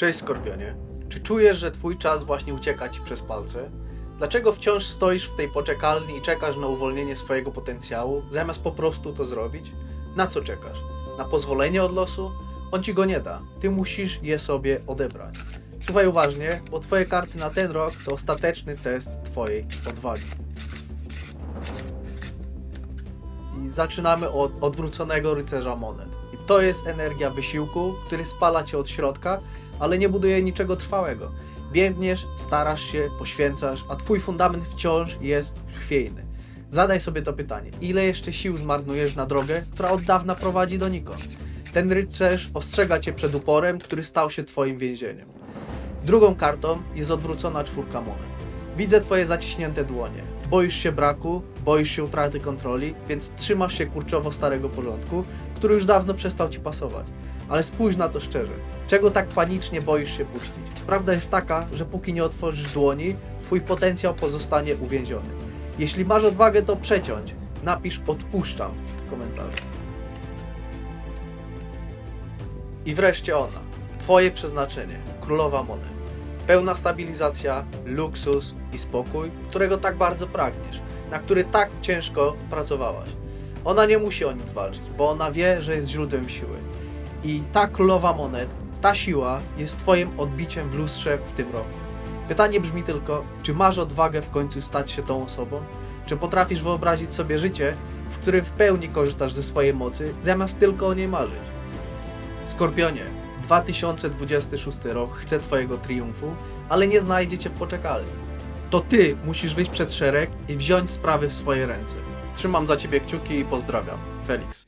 Cześć Skorpionie. Czy czujesz, że twój czas właśnie ucieka ci przez palce? Dlaczego wciąż stoisz w tej poczekalni i czekasz na uwolnienie swojego potencjału, zamiast po prostu to zrobić? Na co czekasz? Na pozwolenie od losu? On ci go nie da. Ty musisz je sobie odebrać. Słuchaj uważnie, bo twoje karty na ten rok to ostateczny test twojej odwagi. I zaczynamy od odwróconego rycerza monet. To jest energia wysiłku, który spala cię od środka, ale nie buduje niczego trwałego. Biegniesz, starasz się, poświęcasz, a twój fundament wciąż jest chwiejny. Zadaj sobie to pytanie: ile jeszcze sił zmarnujesz na drogę, która od dawna prowadzi donikąd? Ten rycerz ostrzega cię przed uporem, który stał się twoim więzieniem. Drugą kartą jest odwrócona czwórka monet. Widzę twoje zaciśnięte dłonie. Boisz się braku, boisz się utraty kontroli, więc trzymasz się kurczowo starego porządku, który już dawno przestał ci pasować. Ale spójrz na to szczerze. Czego tak panicznie boisz się puścić? Prawda jest taka, że póki nie otworzysz dłoni, twój potencjał pozostanie uwięziony. Jeśli masz odwagę to przeciąć, napisz odpuszczam w komentarzu. I wreszcie ona. Twoje przeznaczenie. Królowa monet. Pełna stabilizacja, luksus i spokój, którego tak bardzo pragniesz, na który tak ciężko pracowałaś. Ona nie musi o nic walczyć, bo ona wie, że jest źródłem siły. I ta królowa monet, ta siła jest Twoim odbiciem w lustrze w tym roku. Pytanie brzmi tylko, czy masz odwagę w końcu stać się tą osobą? Czy potrafisz wyobrazić sobie życie, w którym w pełni korzystasz ze swojej mocy, zamiast tylko o niej marzyć? Skorpionie, 2026 rok chce Twojego triumfu, ale nie znajdzie Cię w poczekalni. To Ty musisz wyjść przed szereg i wziąć sprawy w swoje ręce. Trzymam za Ciebie kciuki i pozdrawiam. Felix.